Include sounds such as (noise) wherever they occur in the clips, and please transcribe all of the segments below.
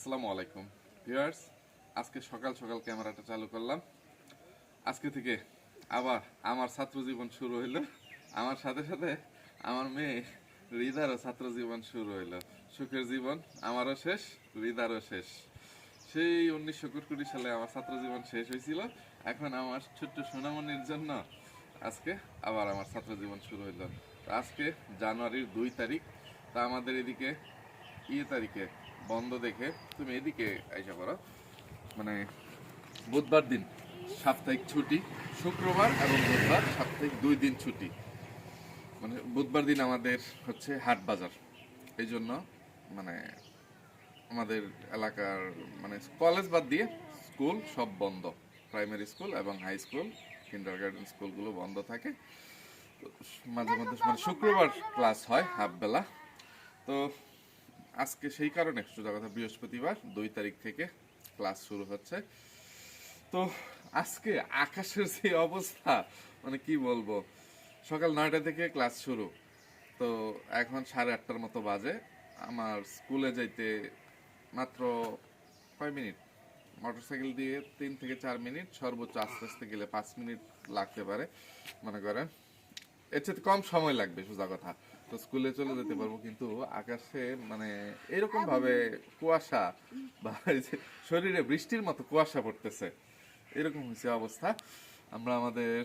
আসসালামু আলাইকুম। ভিউয়ার্স, আজকে সকাল সকাল ক্যামেরাটা চালু করলাম। আজকে থেকে আবার আমার ছাত্র জীবন শুরু হইল। আমার সাথে সাথে আমার মেয়ে হৃদারও ছাত্র জীবন শুরু হইল। সুখের জীবন আমারও শেষ, হৃদারও শেষ। সেই উনিশশো কুটকুটি সালে আমার ছাত্র জীবন শেষ হয়েছিল এখন আমার ছোট্ট সোনামণির জন্য আজকে আবার আমার ছাত্র জীবন শুরু হইল। আজকে জানুয়ারির দুই তারিখ। তা আমাদের এদিকে ইয়ে তারিখে বন্ধ দেখে তুমি এদিকে আইসা করো মানে বুধবার দিন, সাপ্তাহিক ছুটি, শুক্রবার এবং বুধবার সাপ্তাহিক দুই দিন ছুটি। মানে বুধবার দিন আমাদের হচ্ছে হাট বাজার। এই জন্য মানে আমাদের এলাকার মানে কলেজ বাদ দিয়ে স্কুল সব বন্ধ। প্রাইমারি স্কুল এবং হাই স্কুল কিন্ডার গার্ডেন স্কুলগুলো বন্ধ থাকে। মাঝে মধ্যে মানে শুক্রবার ক্লাস হয় হাফ বেলা তো আজকে সেই কারণে সোজা কথা, বৃহস্পতিবার, দুই তারিখ থেকে ক্লাস শুরু হচ্ছে। তো আজকে আকাশের যে অবস্থা মানে কি বলব, সকাল নয়টা থেকে ক্লাস শুরু। তো এখন সাড়ে আটটার মতো বাজে। আমার স্কুলে যাইতে মাত্র কয় মিনিট? মোটরসাইকেল দিয়ে তিন থেকে চার মিনিট, সর্বোচ্চ আস্তে আস্তে গেলে পাঁচ মিনিট লাগতে পারে, মনে করেন। এর চেয়ে কম সময় লাগবে, সোজা কথা। তো স্কুলে চলে যেতে পারব কিন্তু আকাশে মানে এরকম ভাবে কুয়াশা বা শরীরে বৃষ্টির মতো কুয়াশা পড়তেছে এরকম হয়েছে অবস্থা। আমরা আমাদের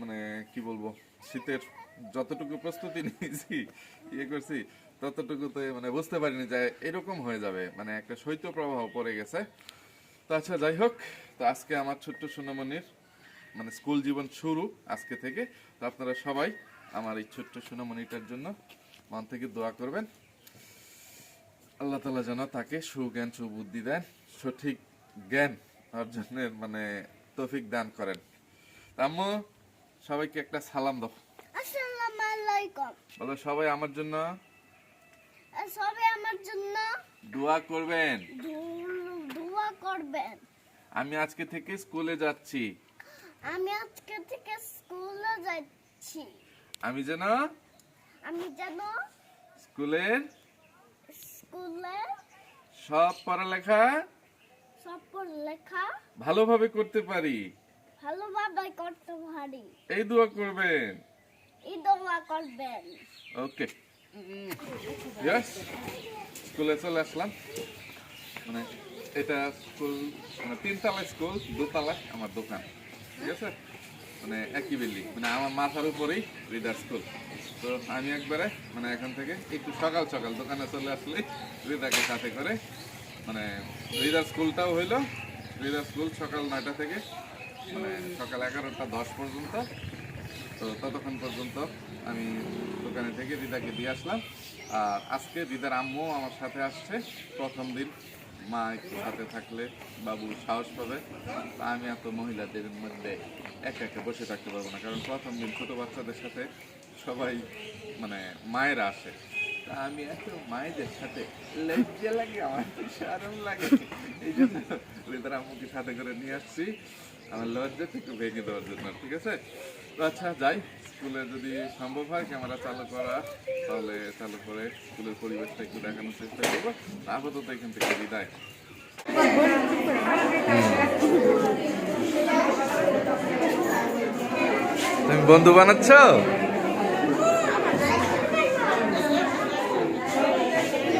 মানে কি বলব শীতের যতটুকু প্রস্তুতি নিয়েছি ইয়ে করছি ততটুকুতে মানে বুঝতে পারিনি যে এরকম হয়ে যাবে মানে একটা শৈত্য প্রবাহ পড়ে গেছে। তো আচ্ছা যাই হোক তো আজকে আমার ছোট্ট সোনামণির মানে স্কুল জীবন শুরু আজকে থেকে। তো আপনারা সবাই আমার এই ছোট্ট সোনামণিটার জন্য মন থেকে দোয়া করবেন। আল্লাহ তালা যেন তাকে সুজ্ঞান সুবুদ্ধি দেন সঠিক জ্ঞান অর্জনের মানে তৌফিক দান করেন। আম্মু সবাইকে একটা সালাম দাও। বলো সবাই আমার জন্য সবাই আমার জন্য দোয়া করবেন। দোয়া করবেন। আমি আজকে থেকে স্কুলে যাচ্ছি। আমি আজকে থেকে স্কুলে যাচ্ছি। আমি যেন আমি যেন স্কুলের স্কুলে সব পড়ালেখা সব লেখা ভালোভাবে করতে পারি। ভালোভাবে করতে পারি। এই দোয়া করবেন। এই দোয়া করবেন। ওকে। ইয়েস স্কুলে চলে আসলাম। মানে এটা স্কুল মানে তিনতলা স্কুল দোতলা আমার দোকান। ঠিক আছে? মানে একই বিল্ডিং। মানে আমার মাথার উপরেই রিডার স্কুল তো আমি একবারে মানে এখান থেকে একটু সকাল সকাল দোকানে চলে আসলে রিদাকে সাথে করে মানে রিদার স্কুলটাও হইল রিদার স্কুল সকাল নয়টা থেকে মানে সকাল এগারোটা দশ পর্যন্ত। তো ততক্ষণ পর্যন্ত আমি দোকানে থেকে দিদাকে দিয়ে আসলাম। আর আজকে দিদার আম্মু আমার সাথে আসছে প্রথম দিন। মা একটু সাথে থাকলে বাবু সাহস পাবে। আমি এত মহিলাদের মধ্যে একা একা বসে থাকতে পারব না। কারণ প্রথম দিন ছোটো বাচ্চাদের সাথে সবাই মানে মায়েরা আসে। তা আমি এত মায়েদের সাথে লজ্জা লাগে, আমার সারম লাগে? এই জন্য আম্মুকে সাথে করে নিয়ে আসছি। আমার লজ্জা একটু ভেঙে দেওয়ার জন্য, ঠিক আছে? আচ্ছা যাই, স্কুলে যদি সম্ভব হয় ক্যামেরা চালু করা, তাহলে চালু করে স্কুলের পরিবেশটা একটু দেখানোর চেষ্টা করব। আপাতত এখান থেকে বিদায়। তুমি বন্ধু বানাচ্ছ?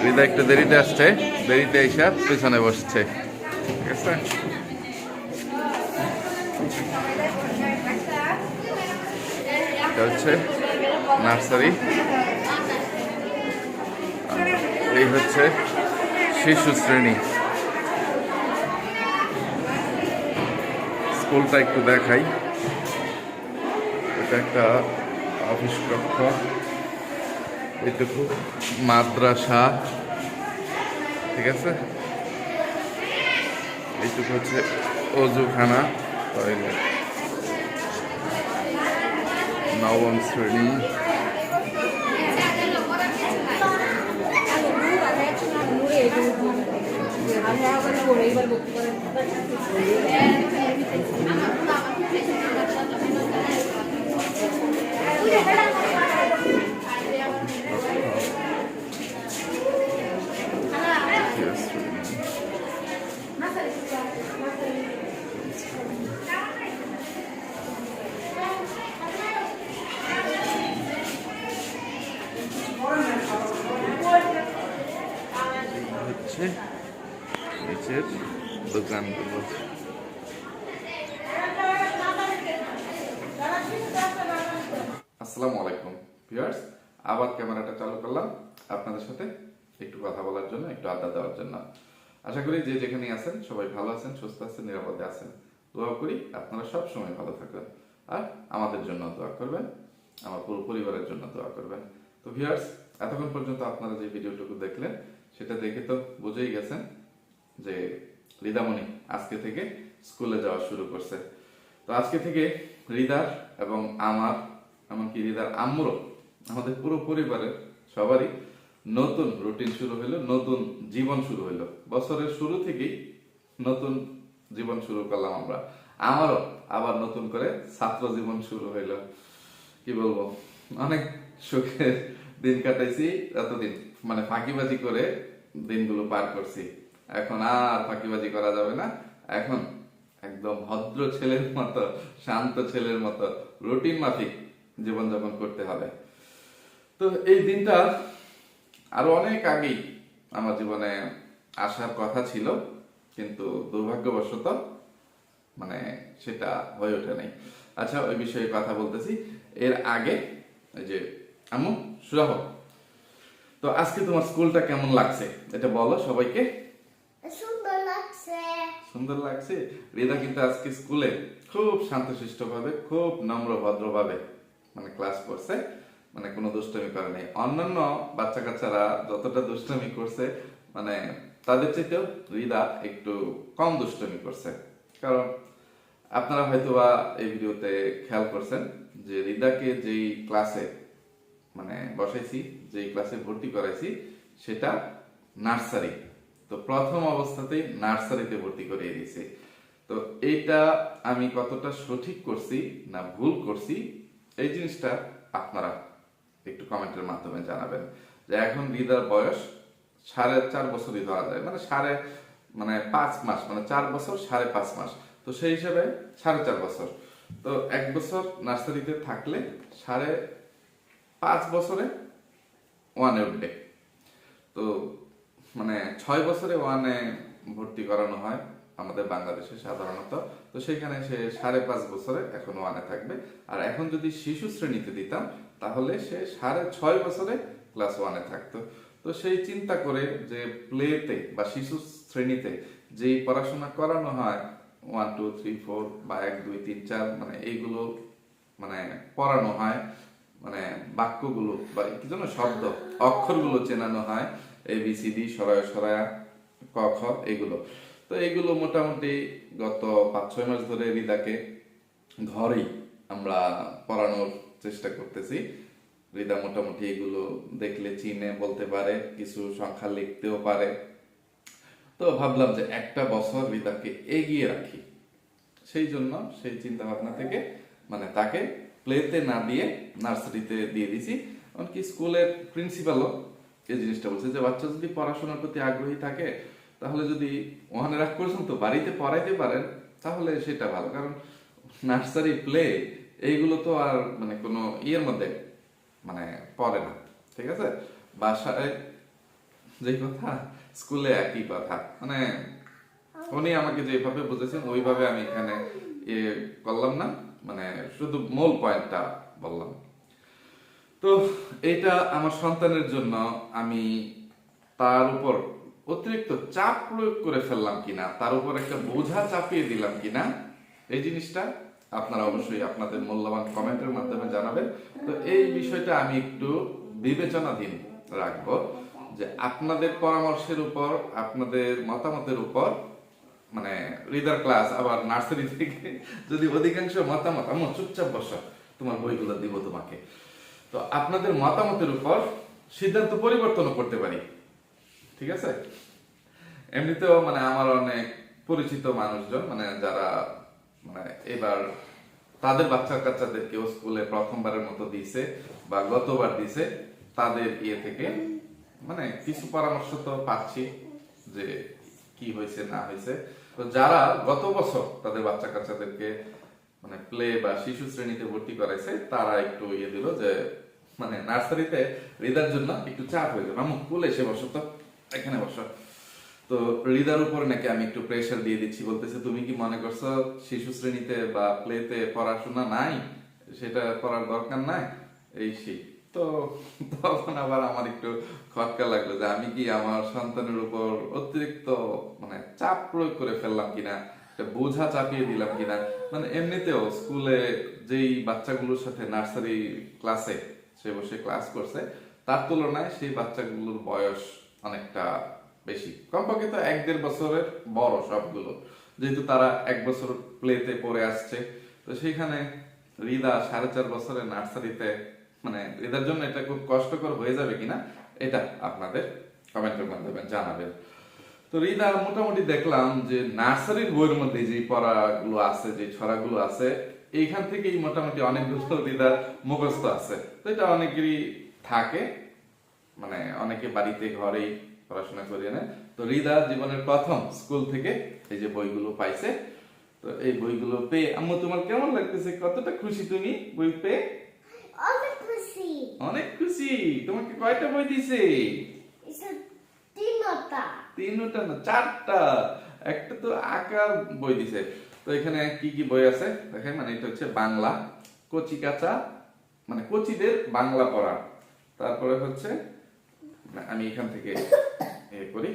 রিদা একটু দেরিতে আসছে, দেরিতে এসে পেছনে বসছে। ঠিক আছে? হচ্ছে নার্সারি। এই হচ্ছে শিশু শ্রেণি। স্কুলটা একটু দেখাই। এটা একটা অফিস কক্ষ। এইটুকু মাদ্রাসা ঠিক আছে? এইটুকু হচ্ছে অজুখানা টয়লেট নবম শ্রেণি। তৃতীয় শ্রেণি হচ্ছে নিচের দোকানগুলো আসসালামু আলাইকুম ভিউয়ার্স আবার ক্যামেরাটা চালু করলাম আপনাদের সাথে একটু কথা বলার জন্য একটু আড্ডা দেওয়ার জন্য আশা করি যে যেখানে আছেন, সবাই ভালো আছেন, সুস্থ আছেন, নিরাপদে আছেন। দোয়া করি আপনারা সব সময় ভালো থাকবেন। আর আমাদের জন্য দোয়া করবেন, আমার পুরো পরিবারের জন্য দোয়া করবেন। তো ভিউয়ার্স, এতক্ষণ পর্যন্ত আপনারা যে ভিডিওটুকু দেখলেন, সেটা দেখে তো বুঝেই গেছেন যে রিদামণি আজকে থেকে স্কুলে যাওয়া শুরু করছে। তো আজকে থেকে রিদার এবং আমার, এমনকি রিদার আম্মুরও আমাদের পুরো পরিবারের সবারই নতুন রুটিন শুরু হলো, নতুন জীবন শুরু হলো। বছরের শুরু থেকেই নতুন জীবন শুরু করলাম আমরা। আমারও আবার নতুন করে ছাত্র জীবন শুরু হইল। কি বলব? অনেক সুখের দিন কাটাইছি, এতদিন মানে ফাঁকিবাজি করে দিনগুলো পার করছি। এখন আর ফাঁকিবাজি করা যাবে না। এখন একদম ভদ্র ছেলের মতো, শান্ত ছেলের মতো রুটিন মাফিক জীবনযাপন করতে হবে। তো এই দিনটা আরও অনেক আগেই আমার জীবনে আসার কথা ছিল কিন্তু দুর্ভাগ্যবশত মানে সেটা হয়ে ওঠে নাই। আচ্ছা ওই বিষয়ে কথা বলতেছি। এর আগে এই যে আম্মু সুরাহ তো আজকে তোমার স্কুলটা কেমন লাগছে? এটা বলো সবাইকে। সুন্দর লাগছে। সুন্দর লাগছে? রিদা কিন্তু আজকে স্কুলে খুব শান্তশিষ্ট ভাবে খুব নম্র ভদ্র ভাবে মানে ক্লাস করছে। মানে কোনো দুষ্টমি করে নাই। অন্যান্য বাচ্চা কাচ্চারা যতটা দুষ্টমি করছে মানে তাদের চাইতেও রিদা একটু কম দুষ্টমি করছে। কারণ আপনারা হয়তো বা এই ভিডিওতে খেয়াল করছেন যে রিদাকে যেই ক্লাসে মানে বসাইছি, যেই ক্লাসে ভর্তি করাইছি, সেটা নার্সারি। তো প্রথম অবস্থাতেই নার্সারিতে ভর্তি করিয়ে দিয়েছি। তো এইটা আমি কতটা সঠিক করছি না ভুল করছি, এই জিনিসটা আপনারা একটু কমেন্টের মাধ্যমে জানাবেন যে এখন রিদার বয়স সাড়ে চার বছরই ধরা যায়। মানে সাড়ে মানে পাঁচ মাস মানে চার বছর সাড়ে পাঁচ মাস। তো সেই হিসাবে সাড়ে চার বছর। তো এক বছর নার্সারিতে থাকলে সাড়ে পাঁচ বছরে ওয়ানে উঠবে তো মানে ছয় বছরে ওয়ানে ভর্তি করানো হয় আমাদের বাংলাদেশে সাধারণত। তো সেখানে সে সাড়ে পাঁচ বছরে এখন ওয়ানে থাকবে। আর এখন যদি শিশু শ্রেণীতে দিতাম তাহলে সে সাড়ে ছয় বছরে ক্লাস ওয়ানে থাকতো। তো সেই চিন্তা করে যে প্লেতে বা শিশু শ্রেণীতে যেই পড়াশোনা করানো হয় ওয়ান টু থ্রি ফোর বা এক, দুই, তিন, চার মানে এইগুলো মানে পড়ানো হয় মানে বাক্যগুলো বা কি যেন শব্দ, অক্ষরগুলো চেনানো হয় এ বি সি ডি সরায়, সরায়া, ক, খ এগুলো তো এগুলো মোটামুটি গত পাঁচ, ছয় মাস ধরে রিদাকে ঘরেই আমরা পড়ানোর চেষ্টা করতেছি। রিদা মোটামুটি এগুলো দেখলে চিনে বলতে পারে, কিছু সংখ্যা লিখতেও পারে। তো ভাবলাম যে একটা বছর রিদাকে এগিয়ে রাখি। সেই জন্য সেই চিন্তা ভাবনা থেকে মানে তাকে প্লেতে না দিয়ে নার্সারিতে দিয়ে দিছি। এমনকি স্কুলের প্রিন্সিপালও এই জিনিসটা বলছে যে, বাচ্চা যদি পড়াশোনার প্রতি আগ্রহী থাকে, তাহলে যদি ওখানে রাখ পর্যন্ত বাড়িতে পড়াইতে পারেন, তাহলে সেটা ভালো। কারণ নার্সারি প্লে এইগুলো তো আর মানে কোনো ইয়ের মধ্যে মানে পড়ে না, ঠিক আছে? বাসায় যে কথা, স্কুলে একই কথা মানে উনি আমাকে যেভাবে বুঝেছেন, ওইভাবে আমি এখানে ইয়ে করলাম না মানে শুধু মূল পয়েন্টটা বললাম। তো এটা আমার সন্তানের জন্য আমি তার উপর অতিরিক্ত চাপ প্রয়োগ করে ফেললাম কিনা, তার উপর একটা বোঝা চাপিয়ে দিলাম কিনা, এই জিনিসটা আপনারা অবশ্যই আপনাদের মূল্যবান কমেন্টের মাধ্যমে জানাবেন। তো এই বিষয়টা আমি একটু বিবেচনাধীন রাখব যে আপনাদের পরামর্শের উপর, আপনাদের মতামতের উপর মানে রিদার ক্লাস আবার নার্সারি থেকে যদি অধিকাংশ মতামত আমার চুপচাপ বসো, তোমার বইগুলো দিব তোমাকে। তো আপনাদের মতামতের উপর সিদ্ধান্ত পরিবর্তনও করতে পারি। ঠিক আছে? এমনিতেও মানে আমার অনেক পরিচিত মানুষজন মানে যারা মানে এবার তাদের বাচ্চা কাচ্চাদের কেউ স্কুলে প্রথমবারের মতো দিয়েছে বা গতবার দিয়েছে, তাদের ইয়ে থেকে মানে কিছু পরামর্শ তো পাচ্ছি যে কি হয়েছে, না হয়েছে। তো যারা গত বছর তাদের বাচ্চা কাচ্চাদেরকে মানে প্লে বা শিশু শ্রেণীতে ভর্তি করাইছে, তারা একটু ইয়ে দিল যে মানে নার্সারিতে রিদার জন্য একটু চাপ হয়ে যাবে আমু কুলে এসে বসো তো, এখানে বসো। তো হৃদার উপরে নাকি আমি একটু প্রেশার দিয়ে দিচ্ছি, বলতেছে, তুমি কি মনে করছ শিশু শ্রেণীতে বা প্লেতে পড়াশোনা নাই? সেটা করার দরকার নাই? এই সেই। তো তখন আবার আমার একটু খটকা লাগল যে আমি কি আমার সন্তানের উপর অতিরিক্ত মানে চাপ প্রয়োগ করে ফেললাম কিনা বোঝা চাপিয়ে দিলাম কিনা? মানে এমনিতেও স্কুলে যেই বাচ্চাগুলোর সাথে নার্সারি ক্লাসে, সে বসে ক্লাস করছে, তার তুলনায় সেই বাচ্চাগুলোর বয়স অনেকটা বেশি। কমপক্ষে তো এক দেড় বছরের বড় সবগুলো। যেহেতু তারা এক বছর প্লেতে পড়ে আসছে, তো সেখানে রিদা সাড়ে চার বছরের নার্সারিতে মানে রিদার জন্য এটা খুব কষ্টকর হয়ে যাবে কিনা, এটা আপনাদের কমেন্টের মাধ্যমে জানাবেন। তো রিদা, মোটামুটি দেখলাম যে নার্সারির বইয়ের মধ্যে যে পড়াগুলো আছে, যে ছড়াগুলো আছে, এইখান থেকেই মোটামুটি অনেকগুলো রিদার মুখস্থ আছে। তো এটা অনেকেরই থাকে মানে অনেকে বাড়িতে ঘরেই পড়াশোনা করে নেয়। তো রিদা জীবনের প্রথম স্কুল থেকে এই যে বইগুলো পাইছে। তো এই বইগুলো পেয়ে আম্মু তোমার কেমন লাগতেছে? কতটা খুশি তুমি বই পেয়ে? অনেক খুশি। অনেক খুশি। তোমাকে কয়টা বই দিছে তিনটা। তিনটা না চারটা। একটা তো আঁকার বই দিছে। তো এখানে কি কি বই আছে? দেখেন মানে এটা হচ্ছে বাংলা কচি কাঁচা মানে কচিদের বাংলা পড়া। তারপরে হচ্ছে আমি এখান থেকে এ করি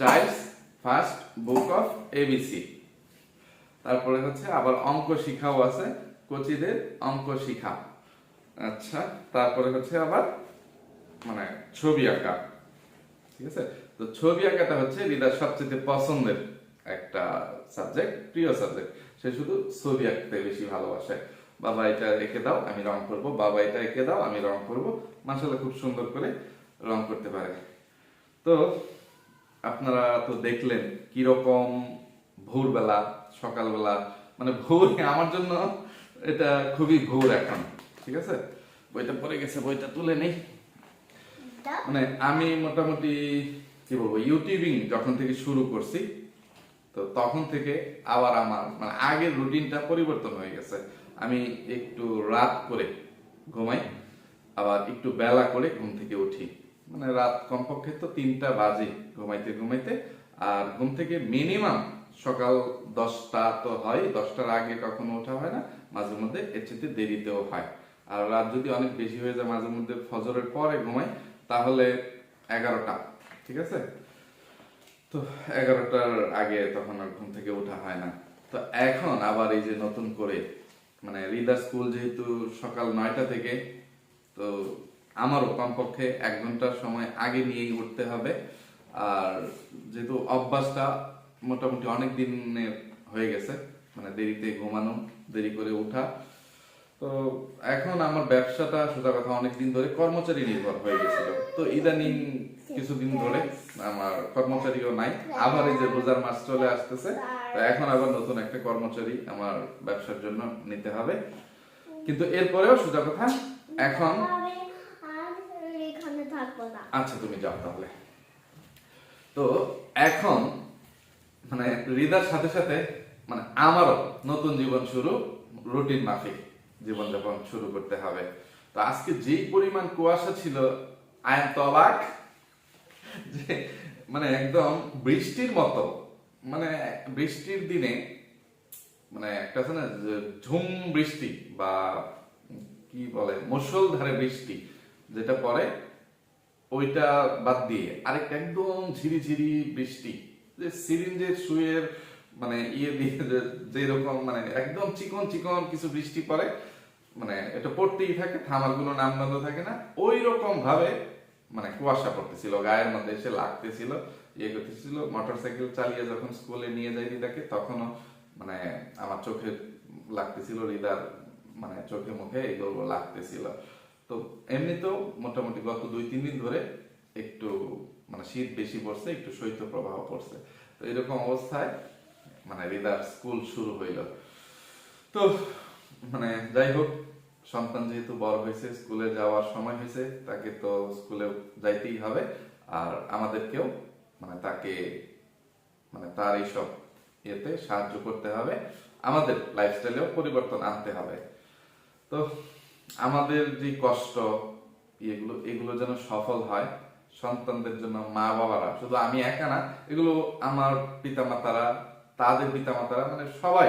child's first book of ABC তারপরে হচ্ছে আবার অঙ্ক শিখাও আছে, কোচিদের অঙ্ক শিখা। আচ্ছা তারপরে হচ্ছে আবার মানে ছবি আঁকা। ঠিক আছে? তো ছবি আঁকাটা হচ্ছে রিদার সবচেয়ে পছন্দের একটা সাবজেক্ট প্রিয় সাবজেক্ট সে শুধু ছবি আঁকতে বেশি ভালোবাসে। বাবা এটা এঁকে দাও, আমি রং করব। বাবা এটা এঁকে দাও, আমি রং করব। মাসাল্লাহ খুব সুন্দর করে রং করতে পারে। তো আপনারা তো দেখলেন কীরকম ভোরবেলা সকালবেলা মানে ভোর (laughs) আমার জন্য এটা খুবই ভোর এখন ঠিক আছে? বইটা পড়ে গেছে বইটা তুলে নেই। মানে আমি মোটামুটি কি বলব ইউটিউবিং যখন থেকে শুরু করছি তো তখন থেকে আবার আমার মানে আগের রুটিনটা পরিবর্তন হয়ে গেছে। আমি একটু রাত করে ঘুমাই আবার একটু বেলা করে ঘুম থেকে উঠি। মানে রাত কমপক্ষে তো তিনটা বাজে ঘুমাইতে ঘুমাইতে। আর ঘুম থেকে মিনিমাম সকাল দশটা তো হয়, দশটার আগে কখনো ওঠা হয় না, মাঝে মধ্যে এর চেয়ে দেরিতেও হয়। আর রাত যদি অনেক বেশি হয়ে যায়, মাঝে মধ্যে ফজরের পরে ঘুমাই, তাহলে এগারোটা, ঠিক আছে? তো এগারোটার আগে তখন আর ঘুম থেকে ওঠা হয় না। তো এখন আবার এই যে নতুন করে মানে রিদার স্কুল যেহেতু সকাল নয়টা থেকে, তো আমারও কমপক্ষে এক ঘণ্টার সময় আগে নিয়েই উঠতে হবে। আর যেহেতু অভ্যাসটা মোটামুটি অনেক দিনের হয়ে গেছে মানে দেরিতে ঘুমানো, দেরি করে ওঠা, তো এখন আমার ব্যবসাটা সোজা কথা অনেকদিন ধরে কর্মচারী নির্ভর হয়ে গেছিল। তো ইদানিং কিছুদিন ধরে আমার কর্মচারীও নাই, আবার এই যে রোজার মাস চলে আসতেছে, তো এখন আবার নতুন একটা কর্মচারী আমার ব্যবসার জন্য নিতে হবে। কিন্তু এরপরেও সোজা কথা, এখন আচ্ছা তুমি যাও তাহলে। তো এখন মানে রিদার সাথে সাথে মানে আমারও নতুন জীবন শুরু, রুটিন মাফিক জীবনযাপন শুরু করতে হবে। তো আজকে যেই পরিমাণ কুয়াশা ছিল আই এম তো অবাক যে মানে একদম বৃষ্টির মতো মানে বৃষ্টির দিনে মানে একটা আছে না ঝুম বৃষ্টি বা কি বলে, মুষলধারে বৃষ্টি, যেটা পড়ে ওইটা বাদ দিয়ে আরেকটা একদম ঝিরিঝিরি বৃষ্টি। যে সিরিঞ্জের সুয়ের মানে ইয়ে দিয়ে যেরকম মানে একদম চিকন চিকন কিছু বৃষ্টি পড়ে মানে এটা পড়তেই থাকে থামার কোনো নাম বন্ধ থাকে না। ওই রকম ভাবে মানে কুয়াশা পড়তেছিল, গায়ের মধ্যে এসে লাগতেছিল ইয়ে করতেছিল, মোটরসাইকেল চালিয়ে যখন স্কুলে নিয়ে যাই রিদাকে, তখনও মানে আমার চোখে লাগতেছিল, রিদার মানে চোখে মুখে এগুলো লাগতেছিল। তো এমনিতেও মোটামুটি গত দুই, তিন দিন ধরে একটু মানে শীত বেশি পড়ছে, একটু শৈত্য প্রবাহ পড়ছে। তো এরকম অবস্থায় মানে রিদার স্কুল শুরু হইল। তো মানে যাই হোক, সন্তান যেহেতু বড় হয়েছে, স্কুলে যাওয়ার সময় হয়েছে, তাকে তো স্কুলে যাইতেই হবে। আর আমাদেরকেও মানে তাকে মানে তার এইসব ইয়েতে সাহায্য করতে হবে। আমাদের লাইফস্টাইলেও পরিবর্তন আনতে হবে। তো আমাদের যে কষ্ট, এগুলো এগুলো যেন সফল হয় সন্তানদের জন্য মা বাবারা শুধু আমি একা না, এগুলো আমার পিতামাতারা, তাদের পিতামাতারা মানে সবাই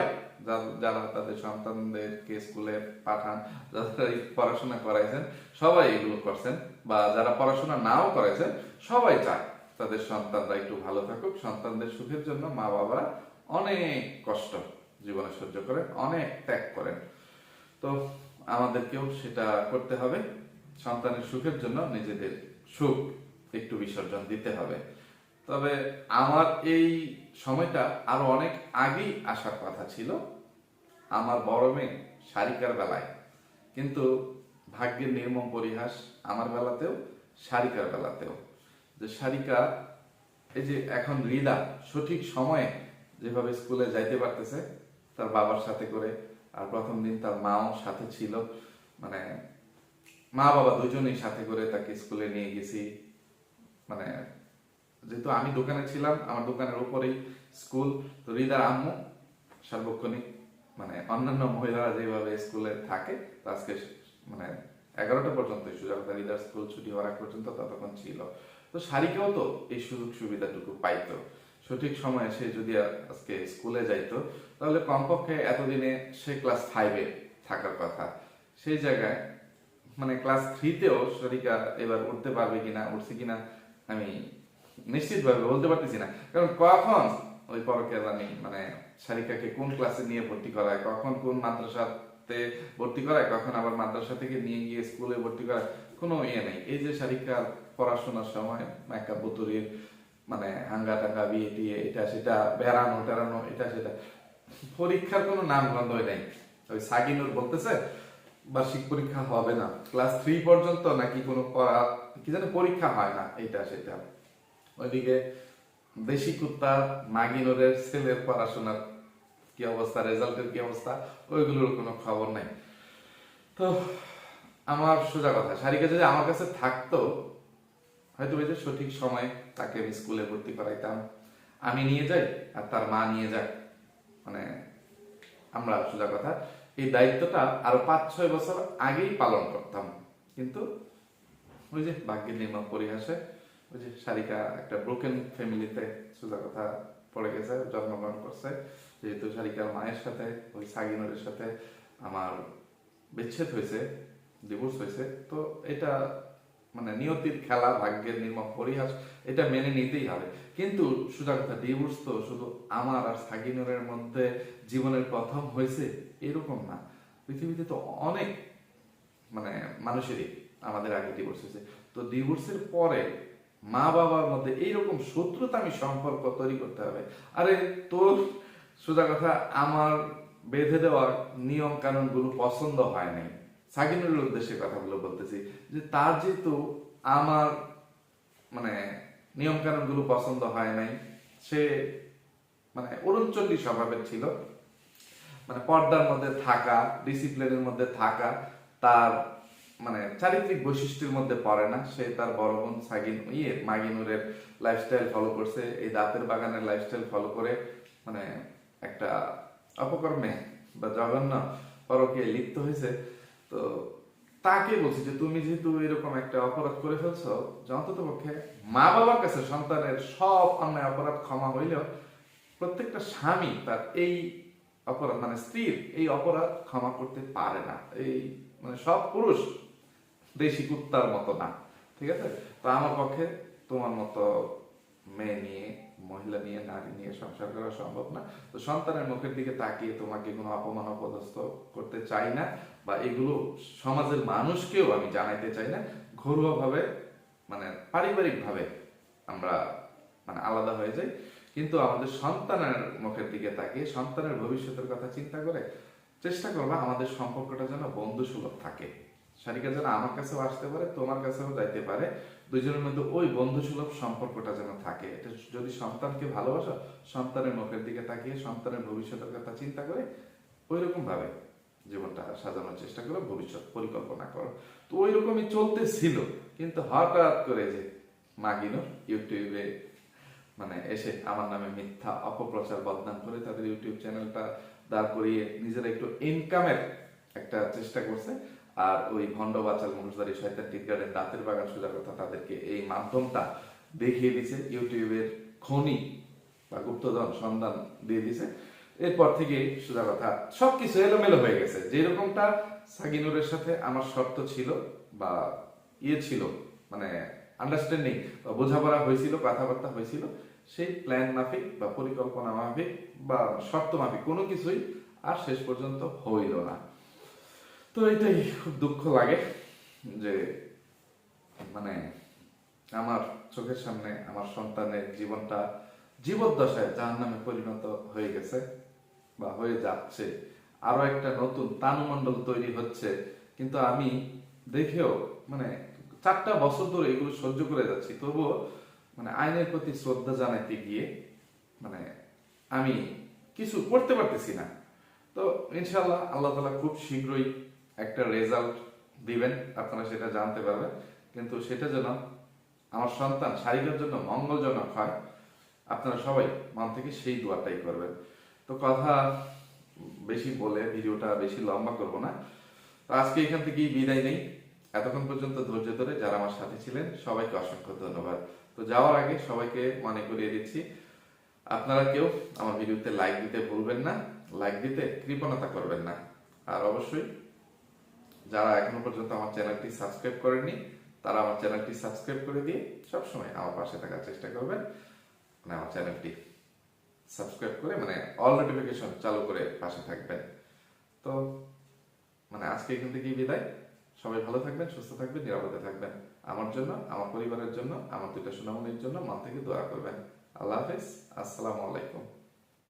যারা তাদের সন্তানদেরকে স্কুলে পাঠান, যারা পড়াশোনা করাইছেন, সবাই এগুলো করছেন বা যারা পড়াশোনা নাও করেছেন সবাই চায় তাদের সন্তানরা একটু ভালো থাকুক, সন্তানদের সুখের জন্য মা বাবারা অনেক কষ্ট জীবনে সহ্য করেন, অনেক ত্যাগ করেন। তো আমাদেরকেও সেটা করতে হবে। সন্তানের সুখের জন্য নিজেদের সুখ একটু বিসর্জন দিতে হবে। তবে আমার এই সময়টা আরও অনেক আগেই আসার কথা ছিল। আমার বড় মেয়ে সারিকার বেলায়। কিন্তু ভাগ্যের নির্মম পরিহাস আমার বেলাতেও, সারিকার বেলাতেও। যে সারিকা, এই যে এখন রিদা সঠিক সময়ে যেভাবে স্কুলে যাইতে পারতেছে, তার বাবার সাথে করে আর প্রথম দিন তার মাও সাথে ছিল মানে মা বাবা দুজনেই সাথে করে তাকে স্কুলে নিয়ে গেছি। মানে যেহেতু আমি দোকানে ছিলাম, আমার দোকানের উপরেই স্কুল, তো রিদার আম্মু সার্বক্ষণিক মানে অন্যান্য মহিলারা যেভাবে স্কুলে থাকে আজকে মানে এগারোটা পর্যন্ত সুযোগ রিদার স্কুল ছুটি হওয়ার পর্যন্ত ততক্ষণ ছিল। তো সারিকেও তো এই সুযোগ সুবিধাটুকু পাইতো। সঠিক সময়ে সে যদি আজকে স্কুলে যাইতো, তাহলে কমপক্ষে এতদিনে সে ক্লাস ফাইভে থাকার কথা। সেই জায়গায় মানে ক্লাস থ্রিতেও সরিকা এবার উঠতে পারবে কিনা, উঠছে কিনা, আমি নিশ্চিতভাবে বলতে পারতেছি না। কারণ কখন ওই পরকে জানি মানে সারিকাকে কোন ক্লাসে নিয়ে ভর্তি করায়, কখন কোন মাদ্রাসাতে ভর্তি করায়, কখন আবার মাদ্রাসা থেকে নিয়ে গিয়ে স্কুলে ভর্তি করায়, কোনো ইয়ে নেই। এই যে সারিকার পড়াশোনার সময় মেকা বুতুরির মানে হাঙ্গা টাঙ্গা, বিয়ে টিয়ে, এটা সেটা, বেড়ানো, টেরানো, এটা সেটা। পরীক্ষার কোনো নাম গন্ধই নেই। ওই সাগিনুর বলতেছে, বার্ষিক পরীক্ষা হবে না। ক্লাস থ্রি পর্যন্ত নাকি কোনো কি জানি, পরীক্ষা হয় না, এটা, সেটা। ওইদিকে দেশি কুত্তা, মাগিনোরের ছেলের পড়াশোনার কি অবস্থা, রেজাল্টের কি অবস্থা, ওইগুলোর কোনো খবর নাই। তো, আমার সোজা কথা, সারিকা যদি আমার কাছে থাকতো হয়তো যে সঠিক সময়ে তাকে আমি স্কুলে ভর্তি করাইতাম। আমি নিয়ে যাই আর তার মা নিয়ে যাক মানে আমরা সোজা কথা, এই দায়িত্বটা আরও পাঁচ ছয় বছর আগেই পালন করতাম। কিন্তু ওই যে ভাগ্যের নির্মম পরিহাসে ওই যে সারিকা একটা ব্রোকেন ফ্যামিলিতে সোজা কথা পড়ে গেছে, জন্মগ্রহণ করছে। যেহেতু সারিকার মায়ের সাথে, ওই সাগিনুরের সাথে আমার বিচ্ছেদ হয়েছে ডিভোর্স হয়েছে, তো এটা মানে নিয়তির খেলা, ভাগ্যের নির্মম পরিহাস, এটা মেনে নিতেই হবে। কিন্তু সোজা কথা ডিভোর্স তো শুধু আমার আর সাগিনুরের মধ্যে জীবনের প্রথম হয়েছে, এরকম না। পৃথিবীতে তো অনেক মানে মানুষেরই আমাদের আগে ডিভোর্স হয়েছে। তো ডিভোর্সের পরে মা বাবার মধ্যে এইরকম শত্রুতা আমি সম্পর্ক তৈরি করতে হবে। আরে তোর সোজা কথা, আমার বেঁধে দেওয়ার নিয়ম কানুনগুলো পছন্দ হয় নাই। সাকিনুরের উদ্দেশ্যে কথাগুলো বলতেছি যে তার যেহেতু আমার মানে নিয়ম কানুনগুলো পছন্দ হয় নাই, সে মানে অরুণচণ্ডী স্বভাবের ছিল। মানে পর্দার মধ্যে থাকা, ডিসিপ্লিনের মধ্যে থাকা, তার মানে চারিত্রিক বৈশিষ্ট্যের মধ্যে পড়ে না। সে তার বড় বোন সাগিন ইয়ে মাগিনুরের লাইফস্টাইল ফলো করছে, এই দাঁতের বাগানের লাইফস্টাইল ফলো করে মানে একটা অপকর্মে বা জঘন্য পরকে লিপ্ত হয়েছে। তো তাকে বলছি যে, তুমি যেহেতু এরকম একটা অপরাধ করে ফেলছো অন্তত পক্ষে মা বাবার কাছে সন্তানের সব অন্যায় অপরাধ ক্ষমা হইলেও প্রত্যেকটা স্বামী তার এই অপরাধ মানে স্ত্রীর এই অপরাধ ক্ষমা করতে পারে না। এই মানে সব পুরুষ দেশি কুত্তার মতো না, ঠিক আছে? তো আমার পক্ষে তোমার মতো মেয়ে নিয়ে মহিলা নিয়ে, নারী নিয়ে সংসার করা সম্ভব না। তো সন্তানের মুখের দিকে তাকিয়ে তোমাকে কোনো অপমান, অপদস্থ করতে চাই না বা এগুলো সমাজের মানুষকেও আমি জানাইতে চাই না। ঘরোয়া ভাবে মানে পারিবারিক ভাবে আমরা মানে আলাদা হয়ে যাই। কিন্তু আমাদের সন্তানের মুখের দিকে তাকিয়ে সন্তানের ভবিষ্যতের কথা চিন্তা করে চেষ্টা করবা আমাদের সম্পর্কটা যেন বন্ধু সুলভ থাকে। সারিকা যেন আমার কাছেও আসতে পারে, তোমার কাছেও যাইতে পারে। দুজনের মধ্যে ওই বন্ধু সুলভ সম্পর্কটা যেন থাকে। এটা যদি সন্তানকে ভালোবাসো, সন্তানের মুখের দিকে তাকিয়ে সন্তানের ভবিষ্যতের কথা চিন্তা করে ওই রকম ভাবে জীবনটা সাজানোর চেষ্টা করো, ভবিষ্যৎ পরিকল্পনা করো। তো ওই রকমই চলতেছিল, কিন্তু হঠাৎ করে যে মাগিনো ইউটিউবে মানে এসে আমার নামে মিথ্যা অপপ্রচার বদনাম করে তাদের ইউটিউব চ্যানেলটা দাঁড় করিয়ে নিজেরা একটু ইনকামের একটা চেষ্টা করছে। আর ওই ভণ্ড বাচাল মুখদারি শয়তান টিট গার্ডেন দাঁতের বাগান সোজা কথা তাদেরকে এই মাধ্যমটা দেখিয়ে দিছে, ইউটিউবের খনি বা গুপ্তধন সন্ধান দিয়ে দিছে। এরপর থেকে সোজা কথা, সবকিছু এলোমেলো হয়ে গেছে। যেরকমটা সাগিনুরের সাথে আমার শর্ত ছিল বা ইয়ে ছিল মানে আন্ডারস্ট্যান্ডিং বা বোঝাপড়া হয়েছিল, কথাবার্তা হয়েছিল, সেই প্ল্যান মাফিক বা পরিকল্পনা মাফিক বা শর্ত মাফিক কোনো কিছুই আর শেষ পর্যন্ত হইল না। তো এটাই খুব দুঃখ লাগে যে মানে আমার চোখের সামনে আমার সন্তানের জীবনটা জীবদ্দশায় যার নামে পরিণত হয়ে গেছে বা হয়ে যাচ্ছে। আরও একটা নতুন তানুমণ্ডল তৈরি হচ্ছে। কিন্তু আমি দেখেও মানে চারটা বছর ধরে এগুলো সহ্য করে যাচ্ছি। তবুও মানে আইনের প্রতি শ্রদ্ধা জানাইতে গিয়ে মানে আমি কিছু করতে পারতেছি না। তো ইনশাল্লাহ আল্লাহ তালা খুব শীঘ্রই একটা রেজাল্ট দিবেন, আপনারা সেটা জানতে পারবেন। কিন্তু সেটা যেন আমার সন্তান শারীরিকের জন্য মঙ্গলজনক হয়, আপনারা সবাই মন থেকে সেই দোয়াটাই করবেন। তো কথা বেশি বলে, ভিডিওটা বেশি লম্বা করব না। তো আজকে এখান থেকেই বিদায় নেই। এতক্ষণ পর্যন্ত ধৈর্য ধরে যারা আমার সাথে ছিলেন, সবাইকে অসংখ্য ধন্যবাদ। তো যাওয়ার আগে সবাইকে মনে করিয়ে দিচ্ছি, আপনারা কেউ আমার ভিডিওতে লাইক দিতে ভুলবেন না। লাইক দিতে কৃপণতা করবেন না। আর অবশ্যই যারা এখনও পর্যন্ত আমার চ্যানেলটি সাবস্ক্রাইব করেননি, তারা আমার চ্যানেলটি সাবস্ক্রাইব করে দিয়ে সবসময় আমার পাশে থাকার চেষ্টা করবেন। মানে আমার চ্যানেলটি সাবস্ক্রাইব করে মানে অল নোটিফিকেশন চালু করে পাশে থাকবেন। তো মানে আজকে এখান থেকেই বিদায়। সবাই ভালো থাকবেন, সুস্থ থাকবেন, নিরাপদে থাকবেন। আমার জন্য, আমার পরিবারের জন্য, আমার দুইটা সুনামনির জন্য মন থেকে দোয়া করবেন। আল্লাহ হাফেজ, আসসালামু আলাইকুম।